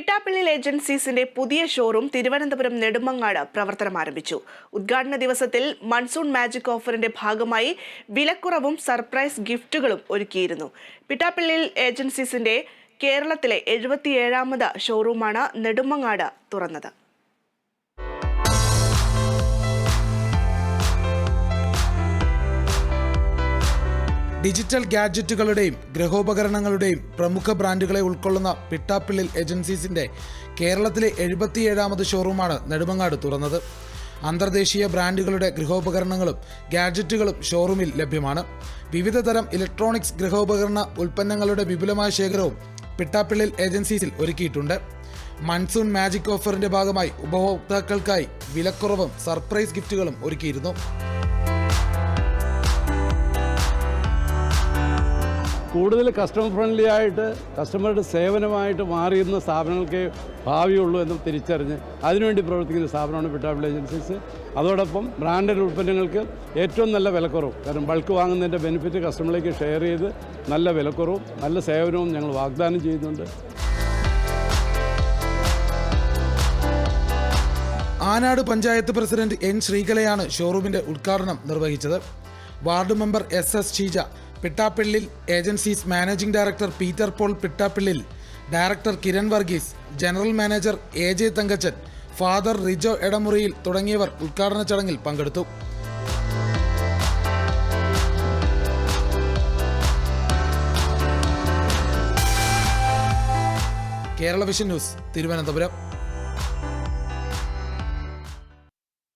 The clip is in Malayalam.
പിട്ടാപ്പിള്ളിൽ ഏജൻസീസിന്റെ പുതിയ ഷോറൂം തിരുവനന്തപുരം നെടുമങ്ങാട് പ്രവർത്തനം ആരംഭിച്ചു. ഉദ്ഘാടന ദിവസത്തിൽ മൺസൂൺ മാജിക് ഓഫറിന്റെ ഭാഗമായി വിലക്കുറവും സർപ്രൈസ് ഗിഫ്റ്റുകളും ഒരുക്കിയിരുന്നു. പിട്ടാപ്പിള്ളിൽ ഏജൻസീസിന്റെ കേരളത്തിലെ എഴുപത്തിയേഴാമത് ഷോറൂമാണ് നെടുമങ്ങാട് തുറന്നത്. ഡിജിറ്റൽ ഗാഡ്ജറ്റുകളുടെയും ഗൃഹോപകരണങ്ങളുടെയും പ്രമുഖ ബ്രാൻഡുകളെ ഉൾക്കൊള്ളുന്ന പിട്ടാപ്പിള്ളിൽ ഏജൻസീസിന്റെ കേരളത്തിലെ എഴുപത്തിയേഴാമത് ഷോറൂമാണ് നെടുമങ്ങാട് തുറന്നത്. അന്തർദേശീയ ബ്രാൻഡുകളുടെ ഗൃഹോപകരണങ്ങളും ഗാഡ്ജറ്റുകളും ഷോറൂമിൽ ലഭ്യമാണ്. വിവിധ തരം ഇലക്ട്രോണിക്സ് ഗൃഹോപകരണ ഉൽപ്പന്നങ്ങളുടെ വിപുലമായ ശേഖരവും പിട്ടാപ്പിള്ളിൽ ഏജൻസീസിൽ ഒരുക്കിയിട്ടുണ്ട്. മൺസൂൺ മാജിക് ഓഫറിന്റെ ഭാഗമായി ഉപഭോക്താക്കൾക്കായി വിലക്കുറവും സർപ്രൈസ് ഗിഫ്റ്റുകളും ഒരുക്കിയിരുന്നു. കൂടുതൽ കസ്റ്റമർ ഫ്രണ്ട്ലി ആയിട്ട് കസ്റ്റമറുടെ സേവനമായിട്ട് മാറിയിരുന്ന സ്ഥാപനങ്ങൾക്ക് ഭാവിയുള്ളൂ എന്ന് തിരിച്ചറിഞ്ഞ് അതിനുവേണ്ടി പ്രവർത്തിക്കുന്ന സ്ഥാപനമാണ് പിട്ടാബിൾ ഏജൻസീസ് അതോടൊപ്പം ബ്രാൻഡഡ് ഉൽപ്പന്നങ്ങൾക്ക് ഏറ്റവും നല്ല വിലക്കുറവും കാരണം ബൾക്ക് വാങ്ങുന്നതിന്റെ ബെനിഫിറ്റ് കസ്റ്റമറിലേക്ക് ഷെയർ ചെയ്ത് നല്ല വിലക്കുറവും നല്ല സേവനവും ഞങ്ങൾ വാഗ്ദാനം ചെയ്യുന്നുണ്ട്. ആനാട് പഞ്ചായത്ത് പ്രസിഡന്റ് എൻ ശ്രീകലയാണ് ഷോറൂമിന്റെ ഉദ്ഘാടനം നിർവഹിച്ചത്. Ward member S S Sheeja Pittappillil agencies managing director Peter Paul Pittappillil director Kiran Varghese general manager A J Thankachan father Rijo Edamuriyil തുടങ്ങിയവർ ഉദ്ഘാടന ചടങ്ങിൽ പങ്കെടുത്തു. Kerala vision news Thiruvananthapuram.